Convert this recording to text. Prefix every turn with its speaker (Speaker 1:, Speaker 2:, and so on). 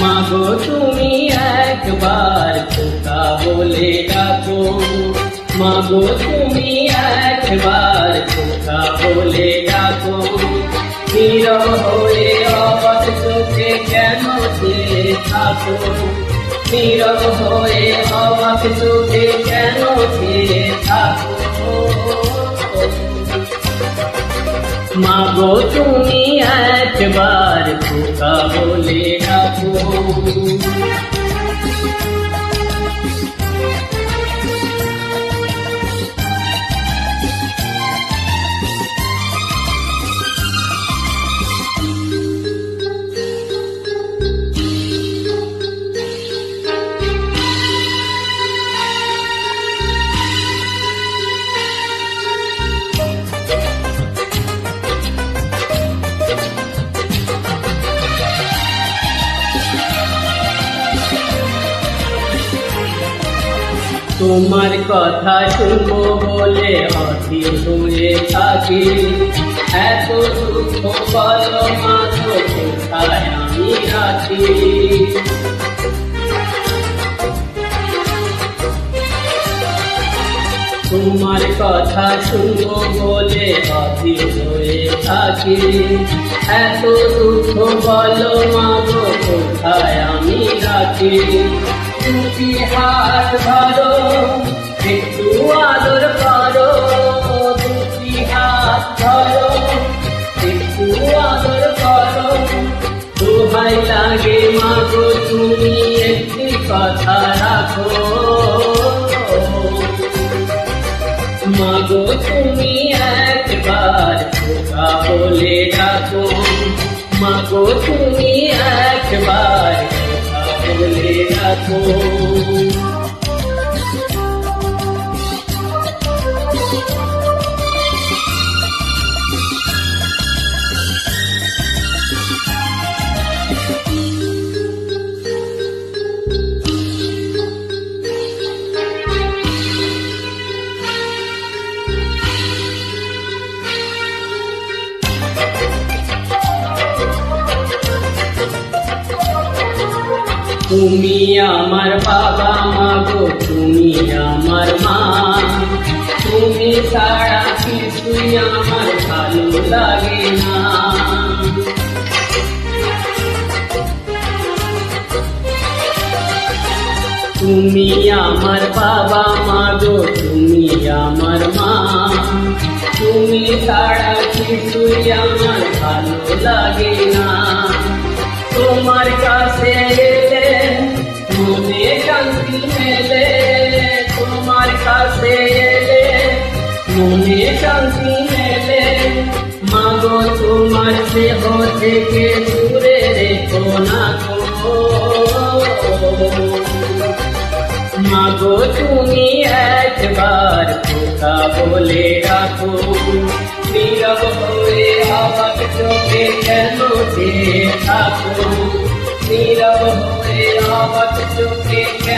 Speaker 1: মাগো, তুমি একবার খোকা বলে ডাকো। মাগো, তুমি একবার খোকা বলে ডাকো। নীরব হয়ে অবাক চোখে কেন চেয়ে থাকো? নীরব হয়ে অবাক চোখে কেন চেয়ে থাকো? মাগো, তুমি একবার খোকা Thank you. তোমার কথা শুনব বলে অধীর হয়ে থাকি। এত দুঃখ বলো মাত্র কোথায় আমি রাখি তোমার কথা শুনব বলে অধীর হয়ে থাকি। এত দুঃখ বলো মাগো কোথায় আমি রাখি তুমি হাত ধরো, একটু আদর করো, দুটি হাত ধরো, একটু আদর করো। দোহাই লাগে মাগো, তুমি একটি কথা রাখো। মাগো, তুমি একবার বলে ডাকো মাগো, তুমি একবার বলে তুমি আমার বাবা মাগো তুমি আমার মা। তুমি ছাড়া কিছুই আমার ভালো লাগে না। তুমি আমার বাবা মাগো তুমি আমার মা। তুমি ছাড়া কিছুই আমার ভালো লাগে না। তোমার কাছে মেলে, তোমার কাছে এলে, মনে শান্তি মেলে। মাগো, তোমার দেহ থেকে দূরে রেখো না মাগো, তুমি একবার খোকা বলে রাখো। নীরব হয়ে আবার চোখে কেন চেয়ে থাকো? নীরব হয়ে আবার চোখে কেন